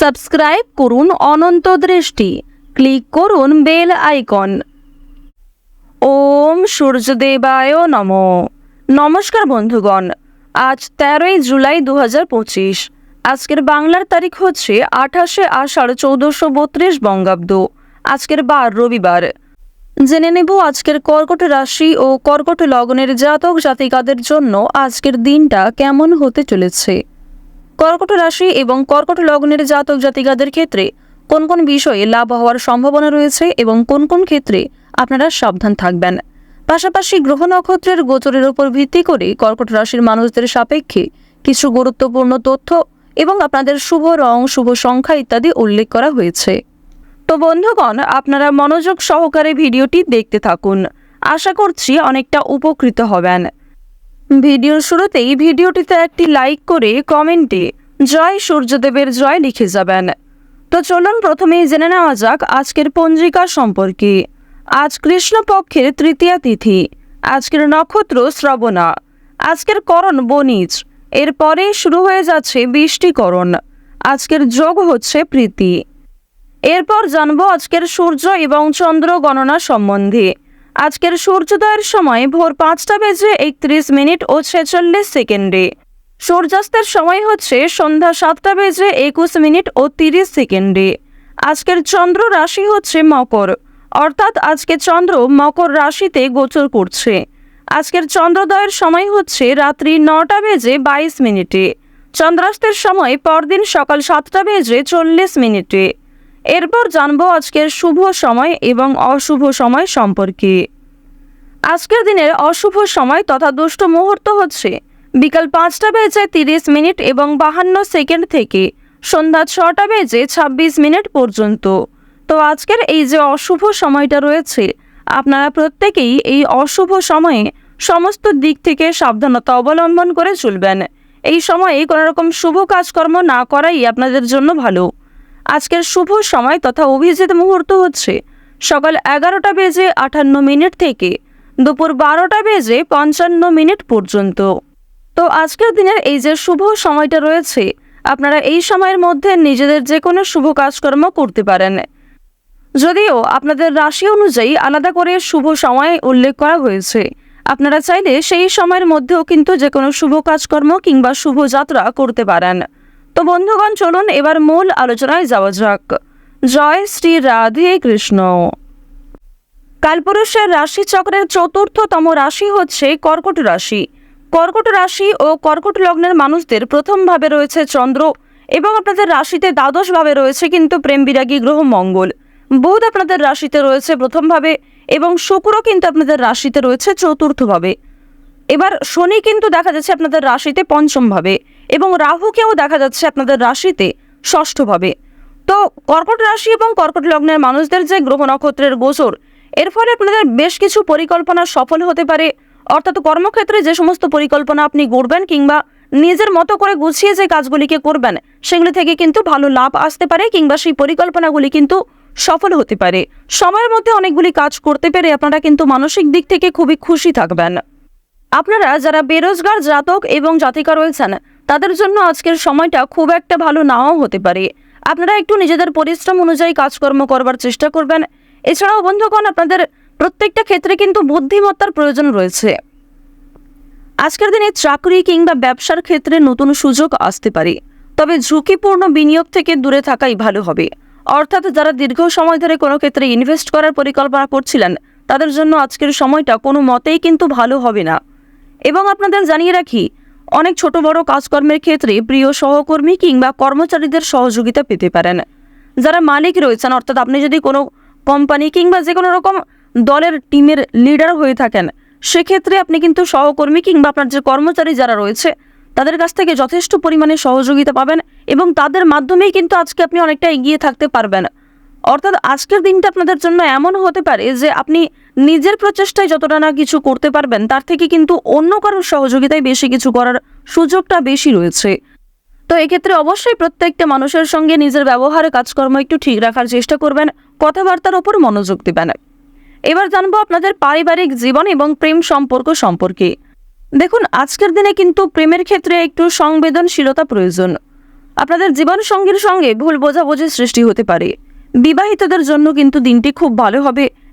Subscribe করুন অনন্ত দৃষ্টি। Click করুন বেল আইকন। ওম সূর্যদেবায় নম। নমস্কার বন্ধুগণ, আজ তেরোই জুলাই দু পঁচিশ। আজকের বাংলার তারিখ হচ্ছে আঠাশে আষাঢ় চৌদ্দশো বত্রিশ বঙ্গাব্দ। আজকের বার রবিবার। জেনে নেব আজকের কর্কট রাশি ও কর্কট লগ্নের জাতক জাতিকাদের জন্য আজকের দিনটা কেমন হতে চলেছে। কর্কট রাশি এবং কর্কট লগ্নের জাতক জাতিকাদের ক্ষেত্রে কোন কোন বিষয়ে লাভ হওয়ার সম্ভাবনা রয়েছে এবং কোন কোন ক্ষেত্রে আপনারা সাবধান থাকবেন। পাশাপাশি গ্রহ নক্ষত্রের গোচরের উপর ভিত্তি করে কর্কট রাশির মানুষদের সাপেক্ষে কিছু গুরুত্বপূর্ণ তথ্য এবং আপনাদের শুভ রং, শুভ সংখ্যা ইত্যাদি উল্লেখ করা হয়েছে। তো বন্ধুগণ, আপনারা মনোযোগ সহকারে ভিডিওটি দেখতে থাকুন। আশা করছি অনেকটা উপকৃত হবেন। ভিডিওর শুরুতেই ভিডিওটিতে একটি লাইক করে কমেন্টে, জয় সূর্যদেবের জয় লিখে যাবেন। তো চলুন প্রথমেই জেনে নেওয়া যাক আজকের পঞ্জিকা সম্পর্কে। আজ কৃষ্ণপক্ষের তৃতীয়া তিথি, আজকের নক্ষত্র শ্রবণা। আজকের করণ বনিজ এরপরেই শুরু হয়ে যাচ্ছে বৃষ্টিকরণ। আজকের যোগ হচ্ছে প্রীতি। এরপর জানব আজকের সূর্য এবং চন্দ্র গণনা সম্বন্ধে। আজকের সূর্যোদয়ের সময় ভোর পাঁচটা বেজে একত্রিশ মিনিট ও ছেচল্লিশ সেকেন্ডে। সূর্যাস্তের সময় হচ্ছে সন্ধ্যা সাতটা বেজে একুশ মিনিট ও তিরিশ সেকেন্ডে। আজকের চন্দ্র রাশি হচ্ছে মকর। অর্থাৎ আজকে চন্দ্র মকর রাশিতে গোচর করছে। আজকের চন্দ্রোদয়ের সময় হচ্ছে রাত্রি নটা বেজে বাইশ মিনিটে। চন্দ্রাস্তের সময় পরদিন সকাল সাতটা বেজে চল্লিশ মিনিটে। এরপর জানব আজকের শুভ সময় এবং অশুভ সময় সম্পর্কে। আজকের দিনের অশুভ সময় তথা দুষ্ট মুহূর্ত হচ্ছে বিকাল পাঁচটা বেজে তিরিশ মিনিট এবং বাহান্ন সেকেন্ড থেকে সন্ধ্যা ছটা বেজে ছাব্বিশ মিনিট পর্যন্ত। তো আজকের এই যে অশুভ সময়টা রয়েছে, আপনারা প্রত্যেকেই এই অশুভ সময়ে সমস্ত দিক থেকে সাবধানতা অবলম্বন করে চলবেন। এই সময়ে কোনো রকম শুভ কাজকর্ম না করাই আপনাদের জন্য ভালো। আজকের শুভ সময় তথা অভিজিৎ মুহূর্ত হচ্ছে সকাল এগারোটা বেজে আটান্ন মিনিট থেকে দুপুর বারোটা বেজে পঞ্চান্ন মিনিট পর্যন্ত। তো আজকের দিনের এই যে শুভ সময়টা রয়েছে, আপনারা এই সময়ের মধ্যে নিজেদের যে কোনো শুভ কাজকর্ম করতে পারেন। যদিও আপনাদের রাশি অনুযায়ী আলাদা করে শুভ সময় উল্লেখ করা হয়েছে। আপনারা চাইলে সেই সময়ের মধ্যেও কিন্তু যে কোনো শুভ কাজকর্ম কিংবা শুভ যাত্রা করতে পারেন। তো বন্ধুগণ, চলুন এবার মূল আলোচনায় যাওয়া যাক। জয় শ্রী রাধে কৃষ্ণ। কালপুরুষের রাশি চক্রের চতুর্থতম রাশি হচ্ছে কর্কট রাশি। কর্কট রাশি ও কর্কট লগ্নের মানুষদের প্রথম ভাবে রয়েছে চন্দ্র এবং আপনাদের রাশিতে দ্বাদশ ভাবে রয়েছে কিন্তু প্রেম বিরাগী গ্রহ মঙ্গল। বুধ আপনাদের রাশিতে রয়েছে প্রথমভাবে এবং শুক্র কিন্তু আপনাদের রাশিতে রয়েছে চতুর্থভাবে। এবার শনি কিন্তু দেখা যাচ্ছে আপনাদের রাশিতে পঞ্চমভাবে। এবং রাহুকেও দেখা যাচ্ছে আপনাদের রাশিতে ষষ্ঠভাবে। তো কর্কট রাশি এবং কর্কট লগ্নের মানুষদের যে গ্রহ নক্ষত্রের গোচর, এর ফলে আপনাদের বেশ কিছু পরিকল্পনা সফল হতে পারে। অর্থাৎ কর্মক্ষেত্রে যে সমস্ত পরিকল্পনা আপনি গড়বেন কিংবা নিজের মতো করে গুছিয়ে যে কাজগুলিকে করবেন, সেগুলি থেকে কিন্তু ভালো লাভ আসতে পারে কিংবা সেই পরিকল্পনাগুলি কিন্তু সফল হতে পারে। সময়ের মধ্যে অনেকগুলি কাজ করতে পেরে আপনারা কিন্তু মানসিক দিক থেকে খুবই খুশি থাকবেন। আপনারা যারা বেরোজগার, জাতক এবং জাতিকা রয়েছেন, তাদের জন্য আজকের সময়টা খুব একটা ভালো নাও হতে পারে। আপনারা একটু নিজেদের পরিশ্রম অনুযায়ী কাজকর্ম করবার চেষ্টা করবেন। এছাড়াও বন্ধুগণ, আপনাদের প্রত্যেকটা ক্ষেত্রে কিন্তু বুদ্ধিমত্তার প্রয়োজন রয়েছে। আজকের দিনে চাকরি কিংবা ব্যবসার ক্ষেত্রে নতুন সুযোগ আসতে পারে, তবে ঝুঁকিপূর্ণ বিনিয়োগ থেকে দূরে থাকাই ভালো হবে। অর্থাৎ যারা দীর্ঘ সময় ধরে কোনো ক্ষেত্রে ইনভেস্ট করার পরিকল্পনা করছিলেন, তাদের জন্য আজকের সময়টা কোনো মতেই কিন্তু ভালো হবে না। এবং আপনাদের জানিয়ে রাখি, অনেক ছোট বড় কাজকর্মের ক্ষেত্রে প্রিয় সহকর্মী কিংবা কর্মচারীদের সহযোগিতা পেতে পারেন। যারা মালিক রয়েছেন, অর্থাৎ আপনি যদি কোনো কোম্পানি কিংবা যে কোনো রকম দলের টিমের লিডার হয়ে থাকেন, সেক্ষেত্রে আপনি কিন্তু সহকর্মী কিংবা আপনার যে কর্মচারী যারা রয়েছে, তাদের কাছ থেকে যথেষ্ট পরিমাণে সহযোগিতা পাবেন এবং তাদের মাধ্যমেই কিন্তু আজকে আপনি অনেকটা এগিয়ে থাকতে পারবেন। অর্থাৎ আজকের দিনটা আপনাদের জন্য এমন হতে পারে যে আপনি নিজের প্রচেষ্টায় যতটা না কিছু করতে পারবেন, তার থেকে কিন্তু অন্য কারোর সহযোগিতায় বেশি কিছু করার সুযোগটা বেশি রয়েছে। তো এক্ষেত্রে অবশ্যই প্রত্যেকটা মানুষের সঙ্গে নিজের ব্যবহারে, কাজকর্ম একটু ঠিক রাখার চেষ্টা করবেন, কথাবার্তার ওপর মনোযোগ দেবেন। এবার জানব আপনাদের পারিবারিক জীবন এবং প্রেম সম্পর্ক সম্পর্কে। দেখুন, আজকের দিনে কিন্তু প্রেমের ক্ষেত্রে একটু সংবেদনশীলতা প্রয়োজন। আপনাদের জীবন সঙ্গীর সঙ্গে ভুল বোঝাবুঝির সৃষ্টি হতে পারে। বিবাহিতদের জন্য কিন্তু দিনটি খুব ভালো হবে।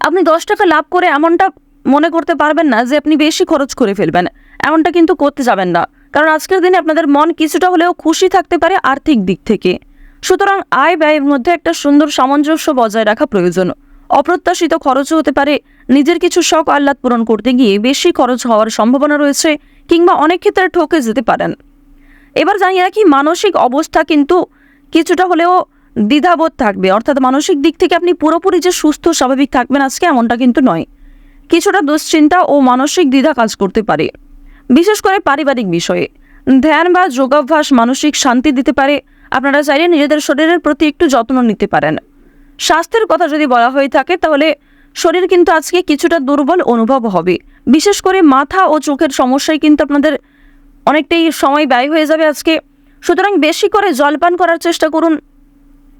আপনি দশ টাকা লাভ করে এমনটা মনে করতে পারবেন না যে আপনি বেশি খরচ করে ফেলবেন। এমনটা কিন্তু করতে যাবেন না। কারণ আজকের দিনে আপনাদের মন কিছুটা হলেও খুশি থাকতে পারে আর্থিক দিক থেকে। সুতরাং আয় ব্যয়ের মধ্যে একটা সুন্দর সামঞ্জস্য বজায় রাখা প্রয়োজন। অপ্রত্যাশিত খরচও হতে পারে। নিজের কিছু শখ আহ্লাদ পূরণ করতে গিয়ে বেশি খরচ হওয়ার সম্ভাবনা রয়েছে কিংবা অনেক ক্ষেত্রে ঠকে যেতে পারেন। এবার জানিয়ে রাখি, মানসিক অবস্থা কিন্তু কিছুটা হলেও দ্বিধাবোধ থাকবে। অর্থাৎ মানসিক দিক থেকে আপনি পুরোপুরি যে সুস্থ, স্বাভাবিক থাকবেন আজকে এমনটা কিন্তু নয়। কিছুটা দুশ্চিন্তা ও মানসিক দ্বিধা কাজ করতে পারে। বিশেষ করে পারিবারিক বিষয়ে। ধ্যান বা যোগাভ্যাস মানসিক শান্তি দিতে পারে। আপনারা চাইলে নিজেদের শরীরের প্রতি একটু যত্ন নিতে পারেন। স্বাস্থ্যের কথা যদি বলা হয়ে থাকে, তাহলে শরীর কিন্তু আজকে কিছুটা দুর্বল অনুভব হবে। বিশেষ করে মাথা ও চোখের সমস্যায় কিন্তু আপনাদের অনেকটাই সময় ব্যয় হয়ে যাবে আজকে। সুতরাং বেশি করে জলপান করার চেষ্টা করুন।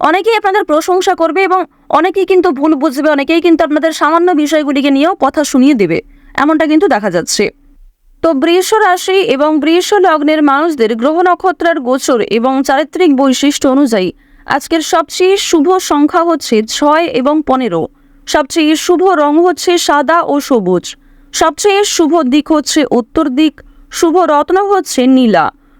অনেকেই আপনাদের প্রশংসা করবে এবং অনেকেই কিন্তু ভুল বুঝবে, অনেকেই কিন্তু আপনাদের সামান্য বিষয়গুলিকে নিয়েও কথা শুনিয়ে দেবে। এমনটা কিন্তু দেখা যাচ্ছে। তো বৃষ রাশি এবং বৃষ লগ্নের মানুষদের গ্রহ নক্ষত্রের গোচর এবং চারিত্রিক বৈশিষ্ট্য অনুযায়ী আজকের সবচেয়ে শুভ সংখ্যা হচ্ছে ছয় এবং পনেরো। সবচেয়ে শুভ রং হচ্ছে সাদা ও সবুজ। সবচেয়ে শুভ দিক হচ্ছে উত্তর দিক। শুভ রত্ন হচ্ছে নীলা।